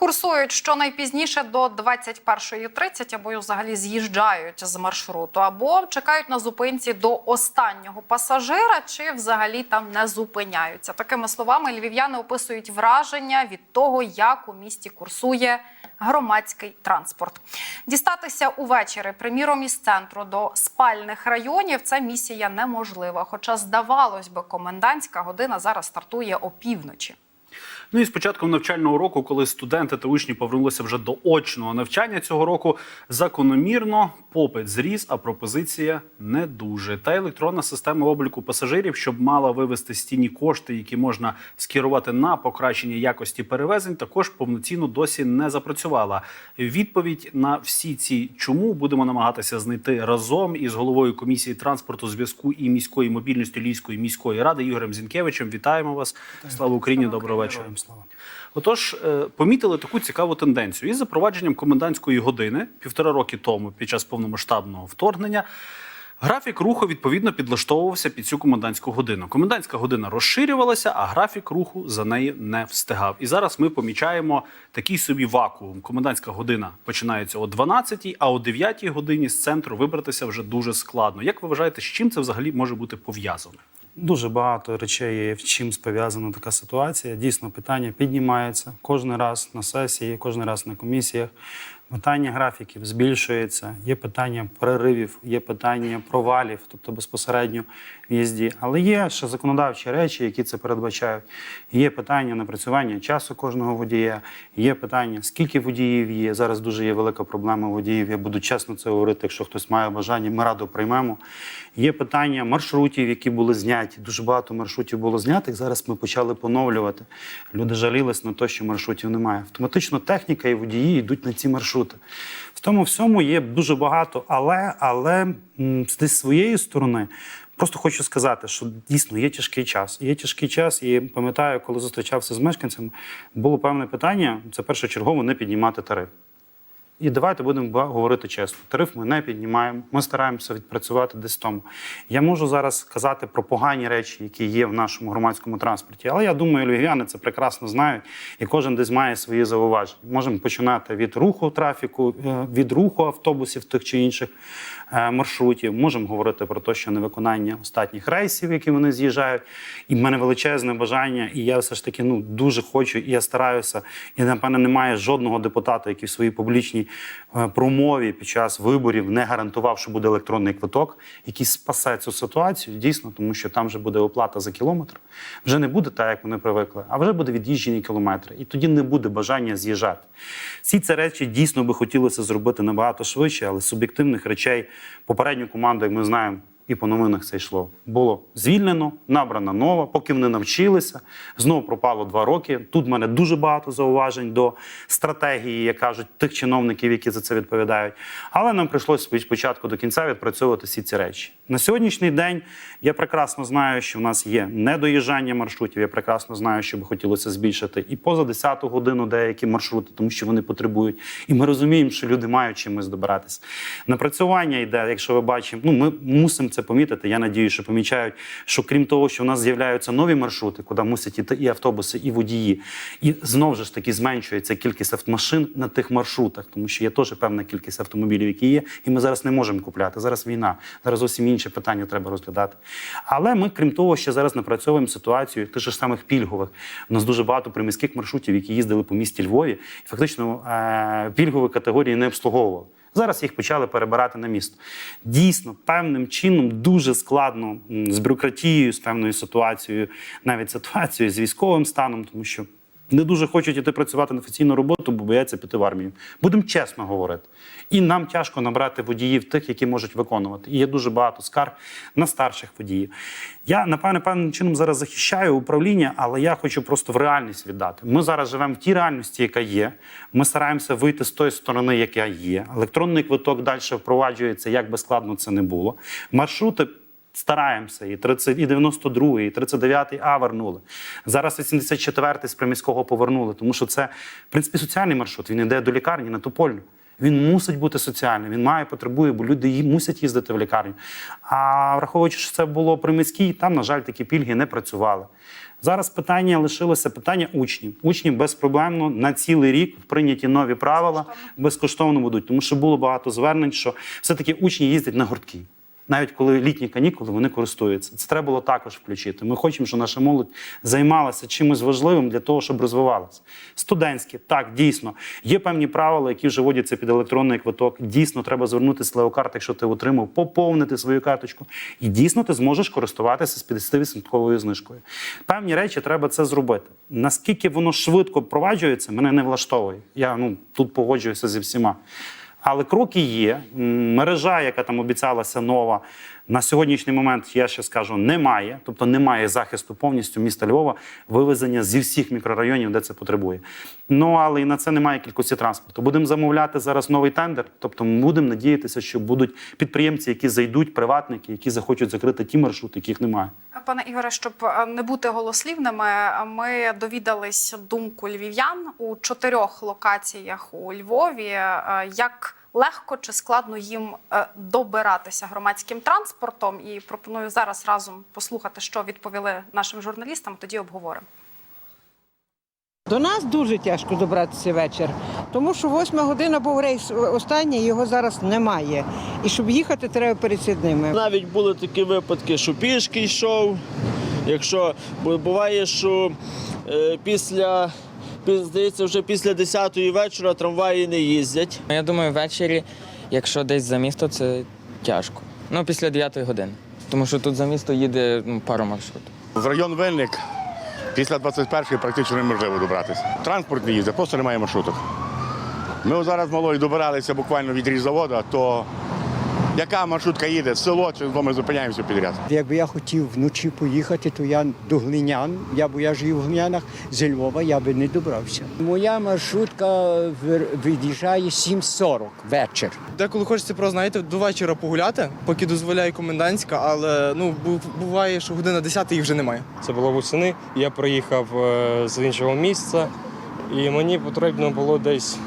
Курсують щонайпізніше до 21.30 або взагалі з'їжджають з маршруту, або чекають на зупинці до останнього пасажира, чи взагалі там не зупиняються. Такими словами, львів'яни описують враження від того, як у місті курсує громадський транспорт. Дістатися увечері, приміром, із центру до спальних районів це місія неможлива. Хоча, здавалось би, комендантська година зараз стартує опівночі. Ну і з початком навчального року, коли студенти та учні повернулися вже до очного навчання цього року, закономірно попит зріс, а пропозиція не дуже. Та електронна система обліку пасажирів, щоб мала вивести стіні кошти, які можна скерувати на покращення якості перевезень, також повноцінно досі не запрацювала. Відповідь на всі ці чому будемо намагатися знайти разом із головою комісії транспорту, зв'язку і міської мобільності Львівської міської ради Ігорем Зінкевичем. Вітаємо вас! Слава Україні! Доброго вечора. Героям слава. Отож, е, помітили таку цікаву тенденцію із запровадженням комендантської години півтора роки тому, під час повномасштабного вторгнення. Графік руху відповідно підлаштовувався під цю комендантську годину. Комендантська година розширювалася, а графік руху за нею не встигав. І зараз ми помічаємо такий собі вакуум. Комендантська година починається о 12-й, а о 9-й годині з центру вибратися вже дуже складно. Як ви вважаєте, з чим це взагалі може бути пов'язано? Дуже багато речей є, в чим пов'язана така ситуація. Дійсно, питання піднімається кожен раз на сесії, кожен раз на комісіях. Питання графіків збільшується, є питання переривів, є питання провалів, тобто безпосередньо в їзді. Але є ще законодавчі речі, які це передбачають. Є питання напрацювання часу кожного водія, є питання, скільки водіїв є. Зараз дуже є велика проблема водіїв. Я буду чесно це говорити. Якщо хтось має бажання, ми радо приймемо. Є питання маршрутів, які були зняті. Дуже багато маршрутів було знятих. Зараз ми почали поновлювати. Люди жалілись на те, що маршрутів немає. Автоматично техніка і водії йдуть на ці маршрути. В тому всьому є дуже багато, але, але з своєї сторони. Просто хочу сказати, що дійсно є тяжкий час. Є тяжкий час, і пам'ятаю, коли зустрічався з мешканцями, було певне питання: це першочергово не піднімати тариф. І давайте будемо говорити чесно. Тариф ми не піднімаємо. Ми стараємося відпрацювати десь тому. Я можу зараз казати про погані речі, які є в нашому громадському транспорті. Але я думаю, львів'яни це прекрасно знають, і кожен десь має свої зауваження. Можемо починати від руху трафіку, е, від руху автобусів тих чи інших е, маршрутів. Можемо говорити про те, що невиконання останніх рейсів, які вони з'їжджають. І в мене величезне бажання, і я все ж таки ну дуже хочу, і я стараюся. І напевне немає жодного депутата, який в своїй публічній промові під час виборів не гарантував, що буде електронний квиток, який спасе цю ситуацію. Дійсно, тому що там вже буде оплата за кілометр. Вже не буде так, як вони привикли, а вже буде від'їжджені кілометри. І тоді не буде бажання з'їжджати. Всі ці речі дійсно би хотілося зробити набагато швидше, але суб'єктивних речей попередню команду, як ми знаємо. І по новинах це йшло. Було звільнено, набрана нова, поки вони навчилися. Знову пропало два роки. Тут в мене дуже багато зауважень до стратегії, як кажуть, тих чиновників, які за це відповідають. Але нам прийшлося від початку до кінця відпрацьовувати всі ці речі. На сьогоднішній день я прекрасно знаю, що в нас є недоїжджання маршрутів. Я прекрасно знаю, що би хотілося збільшити і поза 10-ту годину деякі маршрути, тому що вони потребують. І ми розуміємо, що люди мають чимось добиратися. Напрацювання йде, якщо ви бачимо, ну ми мусимо це помітити. Я надію, що помічають, що крім того, що в нас з'являються нові маршрути, куди мусять іти і автобуси, і водії, і знову ж таки зменшується кількість автомашин на тих маршрутах, тому що є теж певна кількість автомобілів, які є, і ми зараз не можемо купляти. Зараз війна, зараз зовсім інші питання треба розглядати. Але ми, крім того, ще зараз напрацьовуємо ситуацію тих же самих пільгових. У нас дуже багато приміських маршрутів, які їздили по місті Львові, і фактично е- пільгові категорії не обслуговували. Зараз їх почали перебирати на місто. Дійсно, певним чином дуже складно з бюрократією, з певною ситуацією, навіть ситуацією з військовим станом, тому що не дуже хочуть іти працювати на офіційну роботу, бо бояться піти в армію. Будемо чесно говорити. І нам тяжко набрати водіїв тих, які можуть виконувати. І є дуже багато скарг на старших водіїв. Я напевне певним чином зараз захищаю управління, але я хочу просто в реальність віддати. Ми зараз живемо в тій реальності, яка є. Ми стараємося вийти з тої сторони, яка є. Електронний квиток далі впроваджується, як би складно це не було. Маршрути. Стараємося, і 30, і 92, і 39 А вернули. Зараз 84 з приміського повернули, тому що це, в принципі, соціальний маршрут. Він йде до лікарні на Топольну. Він мусить бути соціальним, він має потребує, бо люди мусять їздити в лікарню. А враховуючи, що це було при міській, там, на жаль, такі пільги не працювали. Зараз питання лишилося питання учнів. Учні безпроблемно на цілий рік прийняті нові правила безкоштовно будуть, тому що було багато звернень, що все-таки учні їздять на гуртки. Навіть коли літні канікули, вони користуються. Це треба було також включити. Ми хочемо, щоб наша молодь займалася чимось важливим для того, щоб розвивалася. Студентські, так, дійсно. Є певні правила, які вже вводяться під електронний квиток. Дійсно, треба звернутися з леокарт, якщо ти отримав, поповнити свою карточку. І дійсно ти зможеш користуватися з 50% знижкою. Певні речі треба це зробити. Наскільки воно швидко впроваджується, мене не влаштовує. Я ну, тут погоджуюся зі всіма. Але кроки є. Мережа, яка там обіцялася нова, на сьогоднішній момент я ще скажу, немає. Тобто немає захисту повністю міста Львова, вивезення зі всіх мікрорайонів, де це потребує. Ну але і на це немає кількості транспорту. Будемо замовляти зараз новий тендер. Тобто, ми будемо надіятися, що будуть підприємці, які зайдуть, приватники, які захочуть закрити ті маршрути, яких немає. Пане Ігоре, щоб е, не бути голослівними, ми довідались думку львів'ян у чотирьох локаціях у Львові. е, Як легко чи складно їм е, добиратися громадським транспортом? І пропоную зараз разом послухати, що відповіли нашим журналістам. Тоді обговоримо. До нас дуже тяжко добратися вечір, тому що восьма година був рейс останній, його зараз немає. І щоб їхати, треба перед Сідними. Навіть були такі випадки, що пішки йшов. Якщо бо буває, що е, після пі- здається, вже після 10-ї вечора трамваї не їздять. Ну, Я думаю, ввечері, якщо десь за місто, це тяжко. Ну, після 9 години. Тому що тут за місто їде ну, пару маршрутів. В район Винник після 21-ї практично неможливо добратися. Транспорт не їздить, просто немає маршруток. Ми зараз малою добиралися буквально від різзавода, то яка маршрутка їде, село чи ми зупиняємося підряд. Якби я хотів вночі поїхати, то я до Глинян, я бо я живу в Глинянах, з Львова я би не добрався. Моя маршрутка від'їжджає 7.40 вечір. Деколи хочеться просто, знаєте, до вечора погуляти, поки дозволяє комендантська, але ну буває, що година 10 їх вже немає. Це було восени. Я приїхав е, з іншого місця, і мені потрібно було десь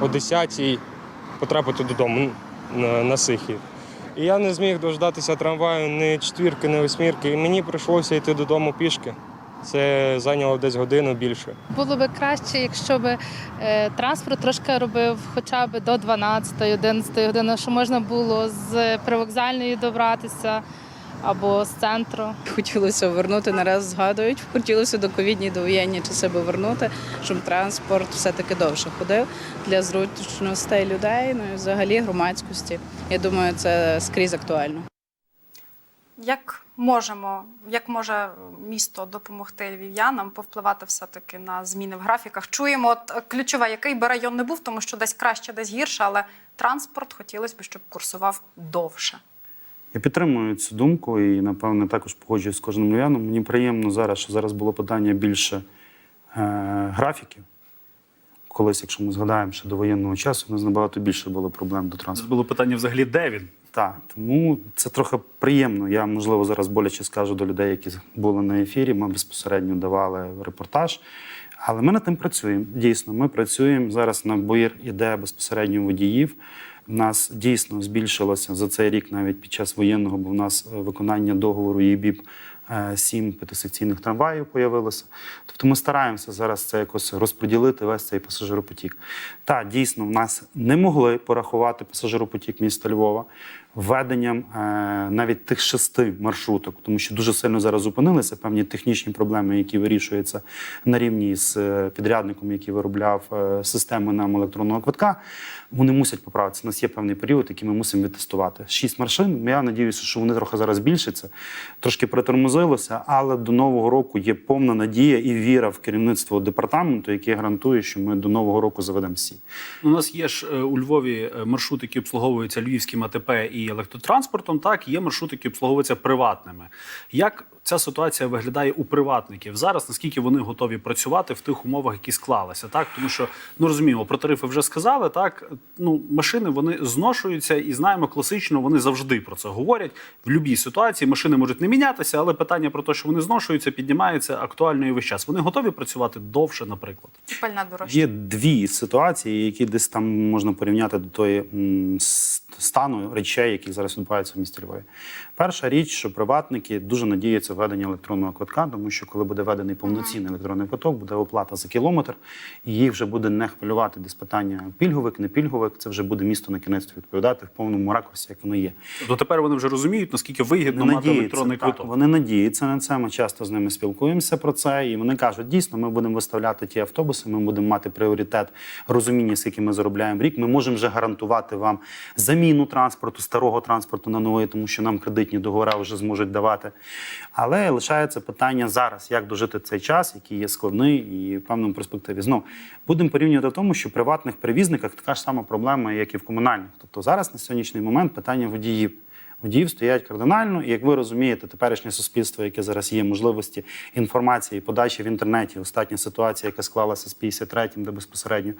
о 10-й потрапити додому на, на Сихів. І я не зміг дождатися трамваю ні четвірки, ні восьмірки. І мені прийшлося йти додому пішки. Це зайняло десь годину більше. Було би краще, якщо б е, транспорт трошки робив хоча б до 12-11 години, що можна було з привокзальної добратися або з центру. Хотілося вернути, нараз згадують, хотілося до ковідні, до воєнні часи би вернути, щоб транспорт все-таки довше ходив для зручностей людей, ну і взагалі громадськості. Я думаю, це скрізь актуально. Як можемо, як може місто допомогти львів'янам повпливати все-таки на зміни в графіках? Чуємо, от е, ключове, який би район не був, тому що десь краще, десь гірше, але транспорт хотілося б, щоб курсував довше. Я підтримую цю думку і, напевне, також погоджуюсь з кожним львів'яном. Мені приємно зараз, що зараз було питання більше е, графіків. Колись, якщо ми згадаємо, ще до воєнного часу, у нас набагато більше було проблем до транспорту. Це було питання взагалі, де він? Так, тому це трохи приємно. Я, можливо, зараз боляче скажу до людей, які були на ефірі. Ми безпосередньо давали репортаж. Але ми над тим працюємо. Дійсно, ми працюємо. Зараз набір іде безпосередньо водіїв. Нас дійсно збільшилося за цей рік, навіть під час воєнного, бо в нас е, виконання договору ЄБІП сім п'ятисекційних трамваїв появилося. Тобто ми стараємося зараз це якось розподілити весь цей пасажиропотік. Та дійсно, в нас не могли порахувати пасажиропотік міста Львова введенням е, навіть тих шести маршруток, тому що дуже сильно зараз зупинилися певні технічні проблеми, які вирішуються на рівні з е, підрядником, який виробляв е, системи нам електронного квитка. Вони мусять поправитися. У нас є певний період, який ми мусимо відтестувати. Шість машин. Я надіюся, що вони трохи зараз збільшаться, трошки притормозилося, але до нового року є повна надія і віра в керівництво департаменту, яке гарантує, що ми до нового року заведемо всі. У нас є ж е, у Львові е, маршрут, який обслуговується львівським АТП і електротранспортом, так є маршрути, які обслуговуються приватними. Як ця ситуація виглядає у приватників зараз? Наскільки вони готові працювати в тих умовах, які склалися? Так, тому що ну розуміємо, про тарифи вже сказали. Так ну машини вони зношуються і знаємо класично, вони завжди про це говорять. В будь-якій ситуації машини можуть не мінятися, але питання про те, що вони зношуються, піднімаються актуально і весь час. Вони готові працювати довше, наприклад. Пальна дорожча. Є дві ситуації, які десь там можна порівняти до тої м, стану речей, які зараз відбуваються в місті Львові. Перша річ, що приватники дуже надіються введення електронного квитка, тому що коли буде введений повноцінний електронний квиток, буде оплата за кілометр, і їх вже буде не хвилювати десь питання пільговик, не пільговик. Це вже буде місто на кінець відповідати в повному ракурсі, як воно є. Тобто тепер вони вже розуміють, наскільки вигідно Вони мати електронний так, квиток. Вони надіються на це. Ми часто з ними спілкуємося про це, і вони кажуть: дійсно, ми будемо виставляти ті автобуси, ми будемо мати пріоритет розуміння, скільки ми заробляємо в рік. Ми можемо вже гарантувати вам заміну транспорту, старого транспорту на новий, тому що нам кредитні договори вже зможуть давати. Але лишається питання зараз, як дожити цей час, який є складний і в певному перспективі. Знов будемо порівнювати в тому, що в приватних перевізниках така ж сама проблема, як і в комунальних. Тобто зараз на сьогоднішній момент питання водіїв. Водіїв стоять кардинально, і як ви розумієте, теперішнє суспільство, яке зараз є, можливості інформації, подачі в інтернеті, остання ситуація, яка склалася з 53-м, де безпосередньо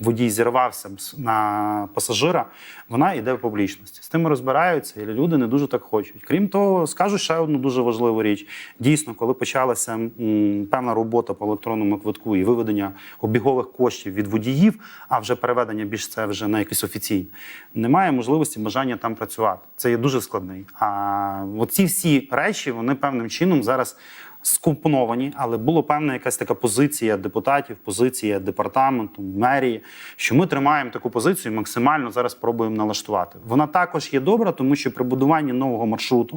водій зірвався на пасажира, вона йде в публічності. З тим розбираються, і люди не дуже так хочуть. Крім того, скажу ще одну дуже важливу річ. Дійсно, коли почалася м, певна робота по електронному квитку і виведення обігових коштів від водіїв, а вже переведення більш це вже на якісь офіційні, немає можливості бажання там працювати. Це є дуже складний. А оці всі речі вони певним чином зараз. Скомпоновані, але була певна якась така позиція депутатів, позиція департаменту, мерії, що ми тримаємо таку позицію, максимально зараз пробуємо налаштувати. Вона також є добра, тому що при будуванні нового маршруту,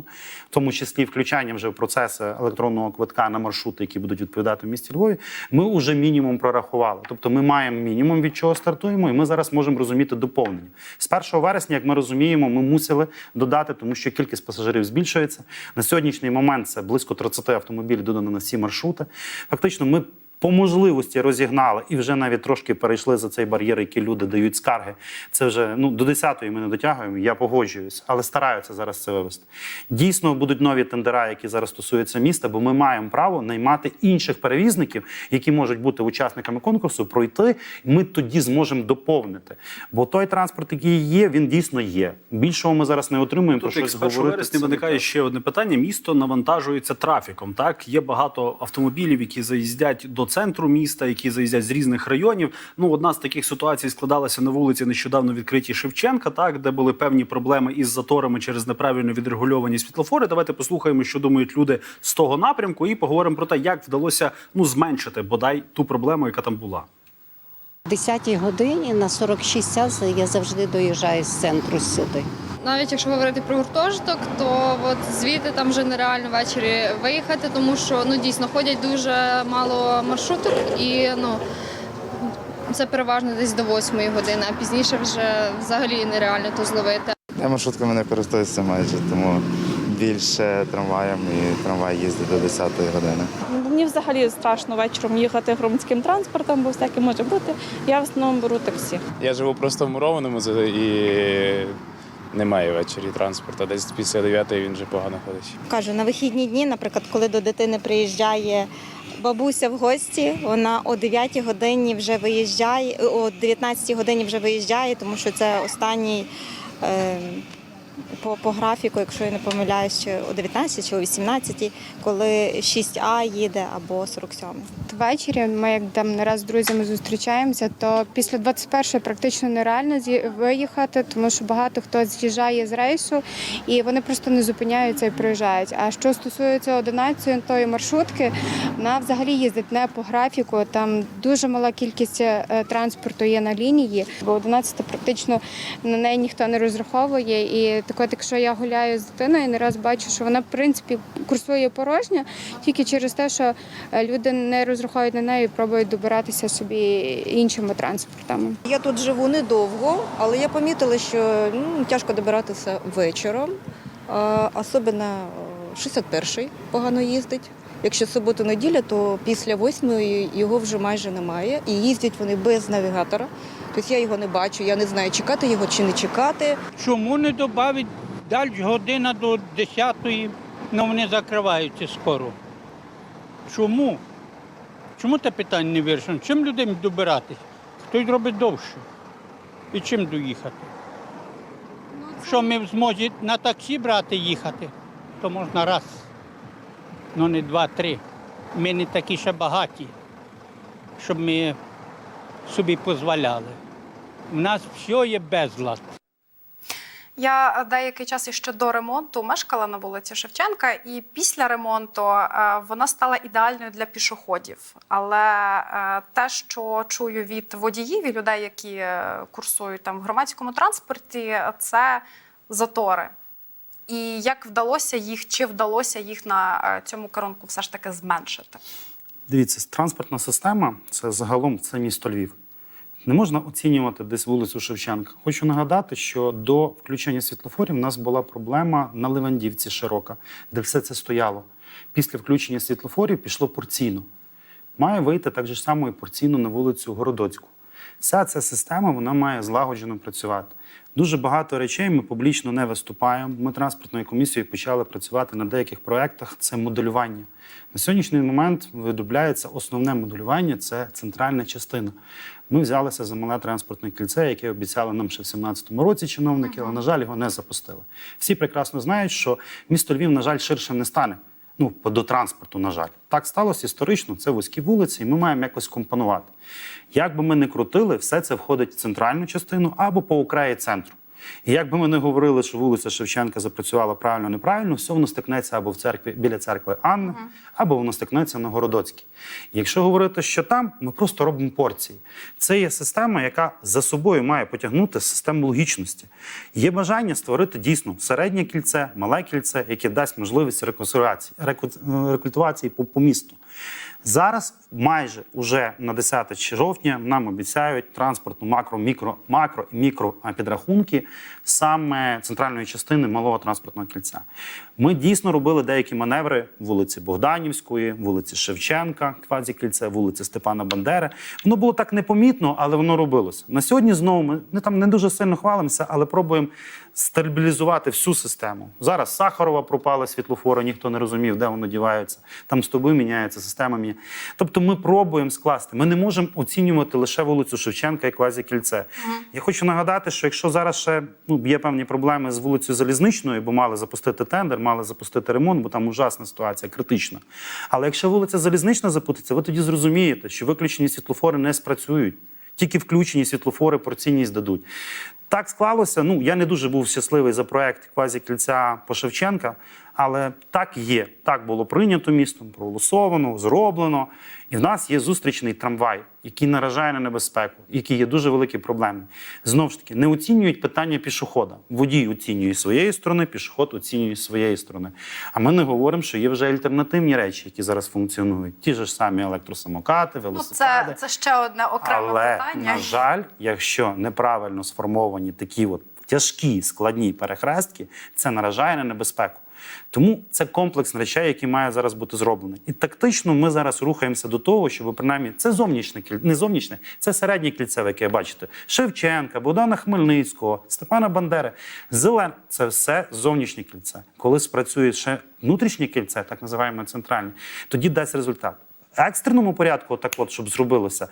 в тому числі включання вже в процеси електронного квитка на маршрути, які будуть відповідати в місті Львові, ми вже мінімум прорахували. Тобто ми маємо мінімум від чого стартуємо, і ми зараз можемо розуміти доповнення. З 1 вересня, як ми розуміємо, ми мусили додати, тому що кількість пасажирів збільшується. На сьогоднішній момент це близько 30 автомобілів додано на всі маршрути. Фактично, ми по можливості розігнали і вже навіть трошки перейшли за цей бар'єр, який люди дають скарги. Це вже ну до 10-ї ми не дотягуємо. Я погоджуюсь, але стараються зараз це вивести. Дійсно, будуть нові тендера, які зараз стосуються міста, бо ми маємо право наймати інших перевізників, які можуть бути учасниками конкурсу, пройти. і Ми тоді зможемо доповнити. Бо той транспорт, який є, він дійсно є. Більшого ми зараз не отримуємо. Тут про щось з 1 говорити. вересня виникає ще одне питання: місто навантажується трафіком. Так є багато автомобілів, які заїздять до центру міста, які заїздять з різних районів. Ну, одна з таких ситуацій складалася на вулиці нещодавно відкритій Шевченка, так де були певні проблеми із заторами через неправильно відрегульовані світлофори. Давайте послухаємо, що думають люди з того напрямку, і поговоримо про те, як вдалося ну зменшити бодай ту проблему, яка там була. О 10 годині на 46 час я завжди доїжджаю з центру сюди. Навіть якщо говорити про гуртожиток, то от звідти там вже нереально ввечері виїхати, тому що ну дійсно ходять дуже мало маршруток і ну. Це переважно десь до 8 години, а пізніше вже взагалі нереально то зловити. Я маршрутками не користуюся майже, тому більше трамваєм і трамвай їздить до 10 години. Мені взагалі страшно вечором їхати громадським транспортом, бо всяке може бути. Я в основному беру таксі. Я живу просто в мурованому з- і немає ввечері транспорту. Десь після 9 він вже погано ходить. Кажу, на вихідні дні, наприклад, коли до дитини приїжджає бабуся в гості, вона о 9 годині вже виїжджає, о 19 годині вже виїжджає, тому що це останній. Е, по, по графіку, якщо я не помиляюсь, о 19 чи о 18, коли 6А їде або 47. Ввечері ми як там не раз з друзями зустрічаємося, то після 21-ї практично нереально виїхати, тому що багато хто з'їжджає з рейсу і вони просто не зупиняються і приїжджають. А що стосується 11-ї тої маршрутки, вона взагалі їздить не по графіку. Там дуже мала кількість е, транспорту є на лінії, бо 11 практично на неї ніхто не розраховує. І так от, якщо я гуляю з дитиною, не раз бачу, що вона в принципі курсує порожня тільки через те, що е, люди не розраховують на неї і пробують добиратися собі іншими транспортами. Я тут живу недовго, але я помітила, що ну, тяжко добиратися вечором. Особливо 61-й погано їздить. Якщо суботу-неділя, то після 8 його вже майже немає. І їздять вони без навігатора. Тобто я його не бачу, я не знаю, чекати його чи не чекати. Чому не додати Далі година до 10-ї, але вони закриваються скоро. Чому? Чому те питання не вирішено? Чим людям добиратись? Хтось робить довше. І чим доїхати? Що ми в змозі на таксі брати їхати, то можна раз. Ну не два-три. Ми не такі ще багаті, щоб ми собі дозволяли. У нас все є безлад. Я деякий час іще до ремонту мешкала на вулиці Шевченка, і після ремонту е, вона стала ідеальною для пішоходів. Але е, те, що чую від водіїв і людей, які е, курсують там в громадському транспорті, це затори. І як вдалося їх, чи вдалося їх на цьому керунку все ж таки зменшити? Дивіться, транспортна система це загалом це місто Львів. Не можна оцінювати десь вулицю Шевченка. Хочу нагадати, що до включення світлофорів у нас була проблема на Левандівці широка, де все це стояло. Після включення світлофорів пішло порційно. Має вийти так же само і порційно на вулицю Городоцьку. Вся ця система вона має злагоджено працювати. Дуже багато речей ми публічно не виступаємо. Ми транспортною комісією почали працювати на деяких проєктах. Це моделювання. На сьогоднішній момент видобляється основне моделювання це центральна частина. Ми взялися за мале транспортне кільце, яке обіцяли нам ще в 2017 році чиновники, але, на жаль, його не запустили. Всі прекрасно знають, що місто Львів, на жаль, ширше не стане. Ну, до транспорту, на жаль. Так сталося історично, це вузькі вулиці, і ми маємо якось компонувати. Як би ми не крутили, все це входить в центральну частину або по окраї центру. І як би ми не говорили, що вулиця Шевченка запрацювала правильно, неправильно, все воно стикнеться або в церкві біля церкви Анни, або воно стикнеться на Городоцькій. Якщо говорити, що там, ми просто робимо порції. Це є система, яка за собою має потягнути систему логічності. Є бажання створити дійсно середнє кільце, мале кільце, яке дасть можливість реконсервації, рекультивації по, по місту. Зараз майже уже на 10 жовтня нам обіцяють транспортну макро, мікро, макро і мікро підрахунки саме центральної частини малого транспортного кільця. Ми дійсно робили деякі маневри вулиці Богданівської, вулиці Шевченка, квазікільце, вулиці Степана Бандери. Воно було так непомітно, але воно робилося. На сьогодні знову ми не там не дуже сильно хвалимося, але пробуємо стабілізувати всю систему. Зараз Сахарова пропала світлофори, ніхто не розумів, де воно дівається. Там стовби міняються, система міняється. Тобто ми пробуємо скласти. Ми не можемо оцінювати лише вулицю Шевченка і квазікільце. Я хочу нагадати, що якщо зараз ще ну, є певні проблеми з вулицею Залізничною, бо мали запустити тендер, мали запустити ремонт, бо там ужасна ситуація, критична. Але якщо вулиця Залізнична запуститься, ви тоді зрозумієте, що виключені світлофори не спрацюють. Тільки включені світлофори порційність дадуть. Так склалося. Ну я не дуже був щасливий за проект квазі кільця по Шевченка, але так є. Так було прийнято містом, проголосовано, зроблено. І в нас є зустрічний трамвай, який наражає на небезпеку, який є дуже великі проблеми. Знову ж таки, не оцінюють питання пішохода. Водій оцінює своєї сторони, пішоход оцінює своєї сторони. А ми не говоримо, що є вже альтернативні речі, які зараз функціонують. Ті ж самі електросамокати, Ну, велосипеди. це, це ще одне окреме Але, питання. на жаль, якщо неправильно сформовані такі от тяжкі складні перехрестки, це наражає на небезпеку. Тому це комплекс речей, які має зараз бути зроблений. І тактично ми зараз рухаємося до того, щоб принаймні це зовнішнє не зовнішнє, це середнє кільце, яке бачите. Шевченка, Богдана Хмельницького, Степана Бандери. Зелен це все зовнішнє кільце. Коли спрацює ще внутрішнє кільце, так називаємо центральне, тоді дасть результат. В екстреному порядку, так от, щоб зробилося,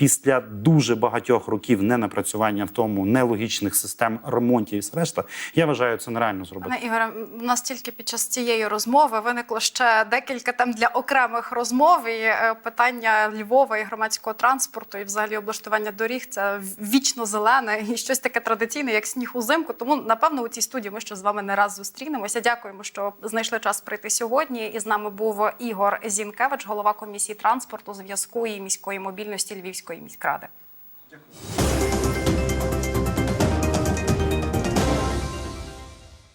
після дуже багатьох років ненапрацювання в тому нелогічних систем ремонтів і решта, я вважаю, це нереально зробити. Ігоре, у нас тільки під час цієї розмови виникло ще декілька тем для окремих розмов. І е, питання Львова і громадського транспорту, і взагалі облаштування доріг це вічно зелене і щось таке традиційне, як сніг узимку. Тому напевно у цій студії ми ще з вами не раз зустрінемося. Дякуємо, що знайшли час прийти сьогодні. І з нами був Ігор Зінкевич, голова комісії транспорту, зв'язку і міської мобільності Львівської Київської міськради. Дякую.